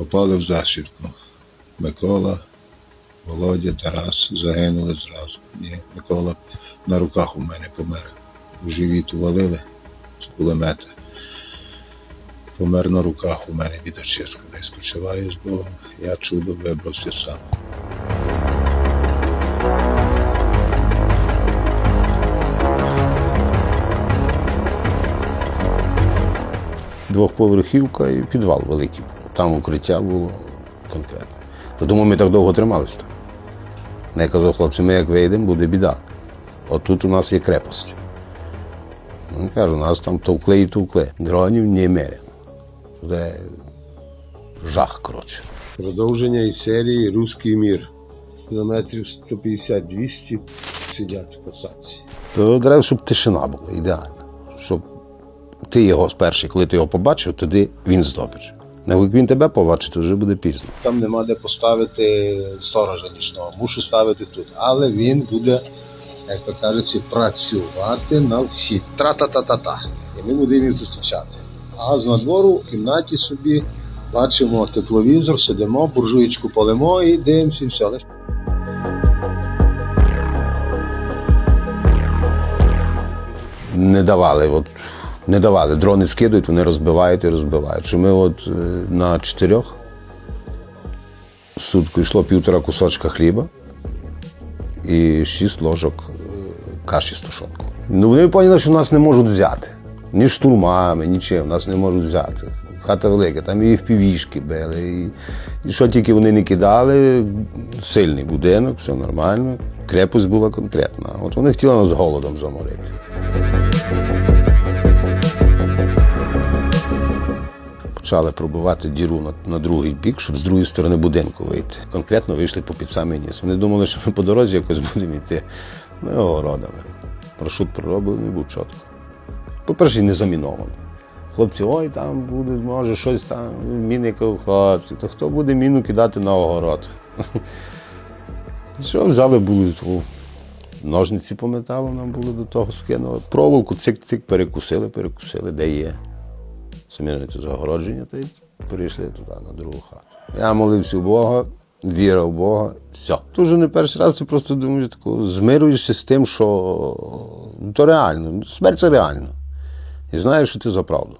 попали в засідку. Микола, Володя, Тарас загинули зразу. Ні, Микола на руках у мене помер. В живіт увалили з кулемета. Помер на руках у мене від очистки. Дай спочиваю з Богом. Я чудом вибрався сам. Двохповерхівка і підвал великий. Там укриття було конкретне. То тому ми так довго трималися. там. Ну, Я казав, хлопці, ми як вийдемо, буде біда. От тут у нас є крепость. Ну, кажу, нас там товкли і товкли. Дронів не немерено. Це жах, коротше. Продовження із серії Руський мір. Кілометрів 150-200 сидять в посадці. То треба, щоб тишина була ідеальна. Щоб ти його перший, коли ти його побачив, тоді він здобич. Як він тебе побачить, то вже буде пізно. Там нема де поставити сторожа нічного, мушу ставити тут. Але він буде, як то кажеться, працювати на вхід. Тра-та-та-та-та. І ми будемо їх зустрічати. А з надвору в кімнаті собі бачимо тепловізор, сидимо, буржуєчку полимо і дивимося, і все. Але не давали. От, не давали. Дрони скидують, вони розбивають і розбивають. Що ми от е, на чотирьох сутку йшло півтора кусочка хліба і шість ложок е, каші з тушонкою. Ну вони поняли, що нас не можуть взяти. Ні штурмами, нічим, нас не можуть взяти. Хата велика, там і впівішки били. І, і що тільки вони не кидали, сильний будинок, все нормально. Крепость була конкретна. От вони хотіли нас голодом заморити. Почали пробувати діру на, на другий бік, щоб з другої сторони будинку вийти. Конкретно вийшли по під самий ніс. Вони думали, що ми по дорозі якось будемо йти. Ми огородами. Маршрут пророблений був чітко. По-перше, не заміновано. Хлопці, ой, там буде, може, щось там, міни хлопці, то хто буде міну кидати на огород? Що взяли були ножниці по металу нам були до того скинули. Проволоку цик-цик перекусили, перекусили, де є. Це загородження, та й перейшли туди, на другу хату. Я молився у Бога, віра в Бога, все. Дуже не перший раз ти просто думаю, таку, змируєшся з тим, що ну, то реально, смерть це реально. І знаєш, що ти за правду.